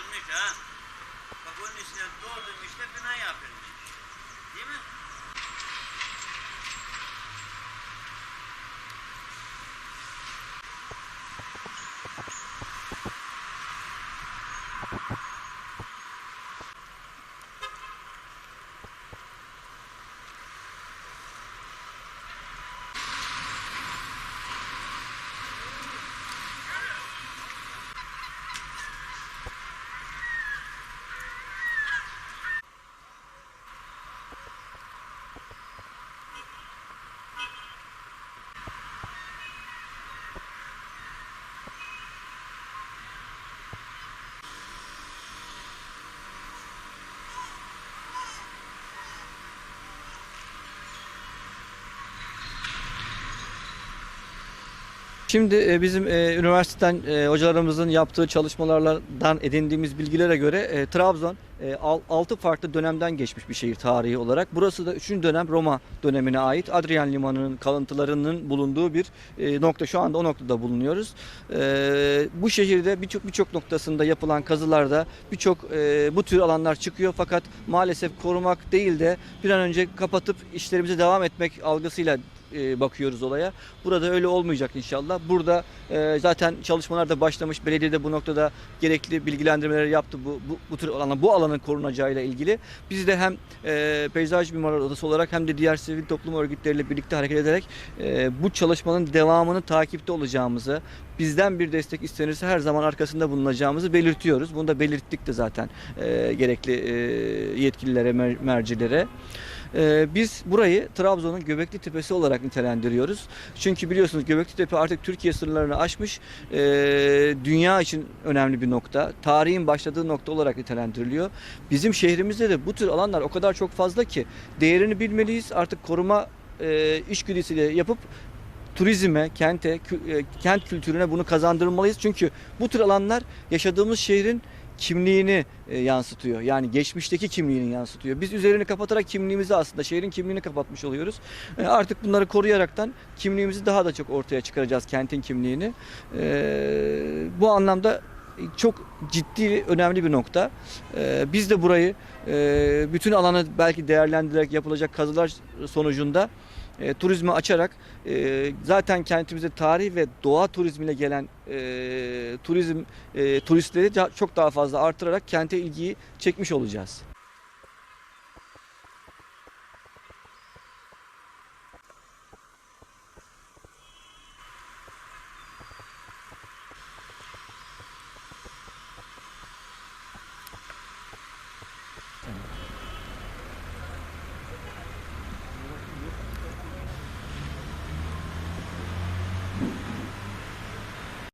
Ölmüş ha. Bak onun içine doğdum işte bina yapılmış. Değil mi? Şimdi e, bizim e, üniversiteden e, hocalarımızın yaptığı çalışmalardan edindiğimiz bilgilere göre Trabzon 6 farklı dönemden geçmiş bir şehir tarihi olarak. Burası da 3. dönem Roma dönemine ait Adrian Limanı'nın kalıntılarının bulunduğu bir nokta. Şu anda o noktada bulunuyoruz. Bu şehirde birçok birçok noktasında yapılan kazılarda birçok bu tür alanlar çıkıyor fakat maalesef korumak değil de bir an önce kapatıp işlerimize devam etmek algısıyla e, bakıyoruz olaya. Burada öyle olmayacak inşallah. Burada e, zaten çalışmalar da başlamış. Belediye de bu noktada gerekli bilgilendirmeleri yaptı bu, bu, bu tür alana, bu alanın korunacağıyla ilgili. Biz de hem e, Peyzaj Mimarlar Odası olarak hem de diğer sivil toplum örgütleriyle birlikte hareket ederek e, bu çalışmanın devamını takipte olacağımızı, bizden bir destek istenirse her zaman arkasında bulunacağımızı belirtiyoruz. Bunu da belirttik de zaten e, gerekli e, yetkililere, mer- mercilere. Ee, biz burayı Trabzon'un Göbekli Tepesi olarak nitelendiriyoruz. Çünkü biliyorsunuz Göbekli Tepe artık Türkiye sınırlarını aşmış, ee, dünya için önemli bir nokta. Tarihin başladığı nokta olarak nitelendiriliyor. Bizim şehrimizde de bu tür alanlar o kadar çok fazla ki değerini bilmeliyiz. Artık koruma e, içgüdüsüyle yapıp turizme, kente, e, kent kültürüne bunu kazandırmalıyız. Çünkü bu tür alanlar yaşadığımız şehrin kimliğini e, yansıtıyor. Yani geçmişteki kimliğini yansıtıyor. Biz üzerini kapatarak kimliğimizi aslında şehrin kimliğini kapatmış oluyoruz. E, Artık bunları koruyaraktan kimliğimizi daha da çok ortaya çıkaracağız kentin kimliğini. E, Bu anlamda çok ciddi önemli bir nokta. E, Biz de burayı e, bütün alanı belki değerlendirerek yapılacak kazılar sonucunda e, turizmi açarak e, zaten kentimize tarih ve doğa turizmiyle gelen e, turizm e, turistleri çok daha fazla artırarak kente ilgiyi çekmiş olacağız.